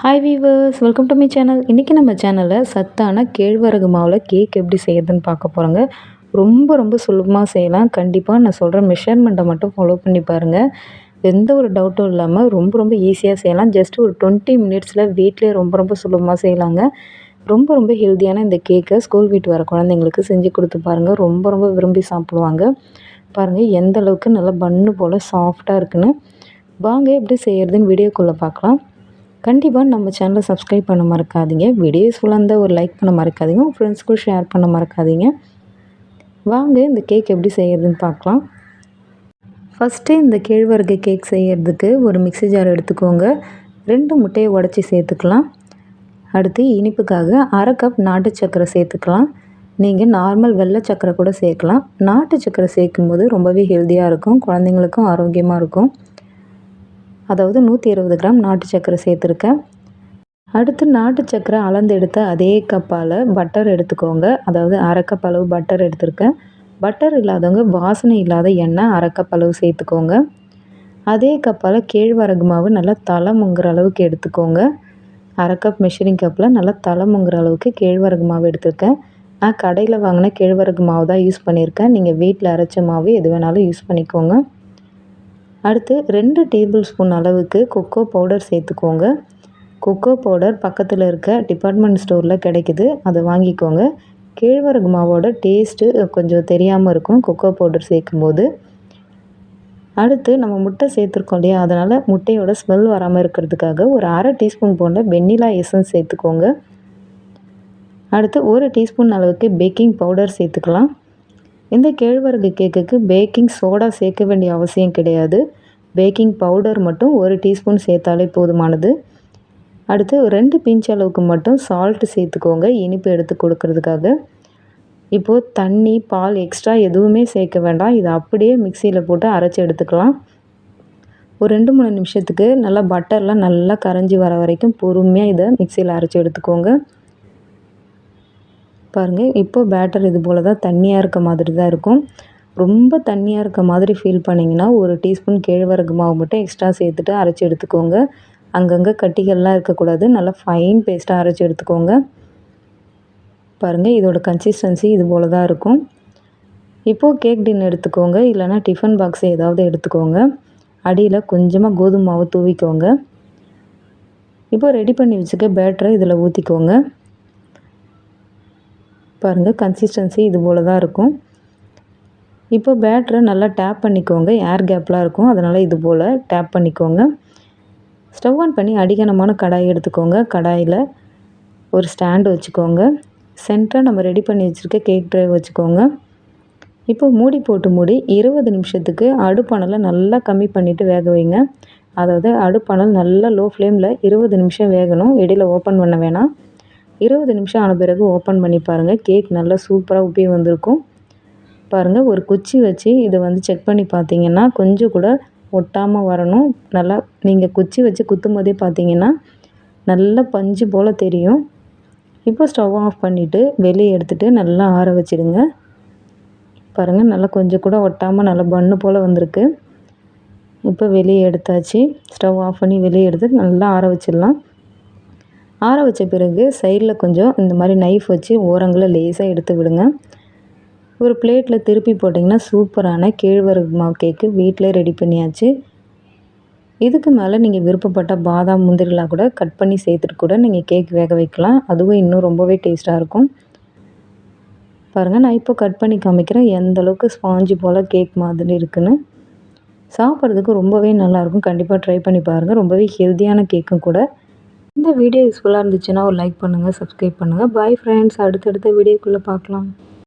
Hi viewers welcome to my channel இன்றைக்கி நம்ம சேனலில் சத்தான கேழ்வரகு மாவில் கேக் எப்படி செய்யறதுன்னு பார்க்க போகிறோங்க ரொம்ப ரொம்ப சுலபமாக செய்யலாம். கண்டிப்பாக நான் சொல்கிற மெஷர்மெண்ட்டை மட்டும் ஃபாலோ பண்ணி பாருங்கள் எந்த ஒரு டவுட்டும் இல்லாமல் ரொம்ப ரொம்ப ஈஸியாக செய்யலாம். ஜஸ்ட் ஒரு டுவெண்ட்டி மினிட்ஸில் வீட்டிலே ரொம்ப ரொம்ப சுலபமாக செய்யலாங்க. ரொம்ப ரொம்ப ஹெல்த்தியான இந்த கேக்கை ஸ்கூல் வீட்டு வர குழந்தைங்களுக்கு செஞ்சு கொடுத்து பாருங்கள் ரொம்ப ரொம்ப விரும்பி சாப்பிடுவாங்க. பாருங்கள் எந்த அளவுக்கு நல்லா பன்னு போல் சாஃப்டாக இருக்குன்னு. வாங்க எப்படி செய்கிறதுன்னு வீடியோக்குள்ளே பார்க்கலாம். கண்டிப்பாக நம்ம சேனலை சப்ஸ்கிரைப் பண்ண மறக்காதீங்க. வீடியோஸ் யூஸ்ஃபுல்லாக ஒரு லைக் பண்ண மறக்காதீங்க. உங்கள் ஃப்ரெண்ட்ஸ்க்கும் ஷேர் பண்ண மறக்காதீங்க. வாங்க இந்த கேக் எப்படி செய்கிறதுன்னு பார்க்கலாம். ஃபஸ்ட்டு இந்த கேழ்வரகு கேக் செய்கிறதுக்கு ஒரு மிக்சி ஜார் எடுத்துக்கோங்க. ரெண்டு முட்டையை உடச்சி சேர்த்துக்கலாம். அடுத்து இனிப்புக்காக அரை கப் நாட்டு சக்கரை சேர்த்துக்கலாம். நீங்கள் நார்மல் வெள்ளை சக்கரை கூட சேர்க்கலாம். நாட்டு சேர்க்கும் சேர்க்கும்போது ரொம்பவே ஹெல்த்தியாக இருக்கும். குழந்தைங்களுக்கும் ஆரோக்கியமாக இருக்கும். அதாவது நூற்றி இருபது கிராம் நாட்டு சர்க்கரை சேர்த்துருக்கேன். அடுத்து நாட்டு சர்க்கரை அளந்து எடுத்த அதே கப்பால் பட்டர் எடுத்துக்கோங்க. அதாவது அரைக்கப் அளவு பட்டர் எடுத்திருக்கேன். பட்டர் இல்லாதவங்க வாசனை இல்லாத எண்ணெய் அரைக்கப் அளவு சேர்த்துக்கோங்க. அதே கப்பால் கேழ்வரகு மாவு நல்லா தலை முங்குற அளவுக்கு எடுத்துக்கோங்க. அரை கப் மெஷரிங் கப்பில் நல்லா தலை முங்குற அளவுக்கு கேழ்வரகு மாவு எடுத்திருக்கேன். நான் கடையில் வாங்கின கேழ்வரகு மாவு தான் யூஸ் பண்ணியிருக்கேன். நீங்கள் வீட்டில் அரைச்ச மாவு எது வேணாலும் யூஸ் பண்ணிக்கோங்க. அடுத்து ரெண்டு டேபிள் ஸ்பூன் அளவுக்கு கொக்கோ பவுடர் சேர்த்துக்கோங்க. கொக்கோ பவுடர் பக்கத்தில் இருக்க டிபார்ட்மெண்ட் ஸ்டோரில் கிடைக்குது. அதை வாங்கிக்கோங்க. கேழ்வரகு மாவோட டேஸ்ட்டு கொஞ்சம் தெரியாமல் இருக்கும் கொக்கோ பவுடர் சேர்க்கும்போது. அடுத்து நம்ம முட்டை சேர்த்துருக்கோம் இல்லையா? அதனால் முட்டையோட ஸ்மெல் வராமல் இருக்கிறதுக்காக ஒரு அரை டீஸ்பூன் போன்ற வெண்ணிலா எசன்ஸ் சேர்த்துக்கோங்க. அடுத்து ஒரு டீஸ்பூன் அளவுக்கு பேக்கிங் பவுடர் சேர்த்துக்கலாம். இந்த கேழ்வரகு கேக்குக்கு பேக்கிங் சோடா சேர்க்க வேண்டிய அவசியம் கிடையாது. பேக்கிங் பவுடர் மட்டும் ஒரு டீஸ்பூன் சேர்த்தாலே போதுமானது. அடுத்து ரெண்டு பிஞ்ச் அளவுக்கு மட்டும் சால்ட்டு சேர்த்துக்கோங்க இனிப்பு எடுத்து கொடுக்கறதுக்காக. இப்போது தண்ணி பால் எக்ஸ்ட்ரா எதுவுமே சேர்க்க வேண்டாம். இதை அப்படியே மிக்சியில் போட்டு அரைச்சி எடுத்துக்கலாம். ஒரு ரெண்டு மூணு நிமிஷத்துக்கு நல்லா பட்டர்லாம் நல்லா கரைஞ்சி வர வரைக்கும் பொறுமையாக இதை மிக்சியில் அரைச்சி எடுத்துக்கோங்க. பாருங்கள் இப்போது பேட்டர் இது போல் தான் தண்ணியாக இருக்க மாதிரி தான் இருக்கும். ரொம்ப தண்ணியாக இருக்க மாதிரி ஃபீல் பண்ணிங்கன்னா ஒரு டீஸ்பூன் கேழ்வரகு மாவு மட்டும் எக்ஸ்ட்ரா சேர்த்துட்டு அரைச்சி எடுத்துக்கோங்க. அங்கங்கே கட்டிகள்லாம் இருக்கக்கூடாது. நல்லா ஃபைன் பேஸ்ட்டாக அரைச்சி எடுத்துக்கோங்க. பாருங்கள் இதோட கன்சிஸ்டன்சி இது போல் தான் இருக்கும். இப்போது கேக் டின் எடுத்துக்கோங்க. இல்லைனா டிஃபன் பாக்ஸ் ஏதாவது எடுத்துக்கோங்க. அடியில் கொஞ்சமாக கோதுமை மாவு தூவிக்கோங்க. இப்போ ரெடி பண்ணி வச்சுக்க பேட்டரை இதில் ஊற்றிக்கோங்க பாருங்கள் கன்சிஸ்டன்சி இது போல் தான் இருக்கும். இப்போ பேட்டரை நல்லா டேப் பண்ணிக்கோங்க. ஏர் கேப்லாம் இருக்கும். அதனால் இது போல் டேப் பண்ணிக்கோங்க. ஸ்டவ் ஆன் பண்ணி அடிகனமான கடாய் எடுத்துக்கோங்க. கடாயில் ஒரு ஸ்டாண்டு வச்சுக்கோங்க. சென்டராக நம்ம ரெடி பண்ணி வச்சுருக்க கேக் ட்ரை வச்சுக்கோங்க. இப்போ மூடி போட்டு மூடி இருபது நிமிஷத்துக்கு அடுப்பானலை நல்லா கம்மி பண்ணிவிட்டு வேக வைங்க. அதாவது அடுப்பானல் நல்லா லோ ஃப்ளேமில் இருபது நிமிஷம் வேகணும். இடையில் ஓப்பன் பண்ண வேணாம். இருபது நிமிஷம் ஆன பிறகு ஓப்பன் பண்ணி பாருங்கள் கேக் நல்லா சூப்பராக உப்பி வந்திருக்கும். பாருங்கள் ஒரு குச்சி வச்சு இதை வந்து செக் பண்ணி பார்த்தீங்கன்னா கொஞ்சம் கூட ஒட்டாமல் வரணும். நல்லா நீங்கள் குச்சி வச்சு குத்தும் போதே பார்த்தீங்கன்னா நல்லா பஞ்சு போல் தெரியும். இப்போ ஸ்டவ் ஆஃப் பண்ணிவிட்டு வெளியே எடுத்துகிட்டு நல்லா ஆற வச்சிடுங்க. பாருங்கள் நல்லா கொஞ்சம் கூட ஒட்டாமல் நல்லா பண்ணு போல் வந்திருக்கு. இப்போ வெளியே எடுத்தாச்சு. ஸ்டவ் ஆஃப் பண்ணி வெளியே எடுத்து நல்லா ஆற வச்சிடலாம். ஆற வச்ச பிறகு சைடில் கொஞ்சம் இந்த மாதிரி நைஃப் வச்சு ஓரங்களை லேசாக எடுத்து விடுங்க. ஒரு பிளேட்டில் திருப்பி போட்டிங்கன்னா சூப்பரான கேழ்வரகு மாவு கேக்கு வீட்டிலே ரெடி பண்ணியாச்சு. இதுக்கு மேலே நீங்கள் விருப்பப்பட்ட பாதாம் முந்திரிலாம் கூட கட் பண்ணி சேர்த்துட்டு கூட நீங்கள் கேக் வேக வைக்கலாம். அதுவும் இன்னும் ரொம்பவே டேஸ்ட்டாக இருக்கும். பாருங்கள் நான் இப்போ கட் பண்ணி காமிக்கிறேன். எந்த அளவுக்கு ஸ்பாஞ்சு போல் கேக் மாதிரி இருக்குன்னு. சாப்பிட்றதுக்கு ரொம்பவே நல்லாயிருக்கும் கண்டிப்பாக ட்ரை பண்ணி பாருங்கள் ரொம்பவே ஹெல்த்தியான கேக்கும் கூட. இந்த வீடியோ யூஸ்ஃபுல்லாக இருந்துச்சுன்னா ஒரு லைக் பண்ணுங்கள் சப்ஸ்கிரைப் பண்ணுங்கள் பாய் ஃப்ரெண்ட்ஸ் அடுத்தடுத்த வீடியோக்குள்ளே பார்க்கலாம்.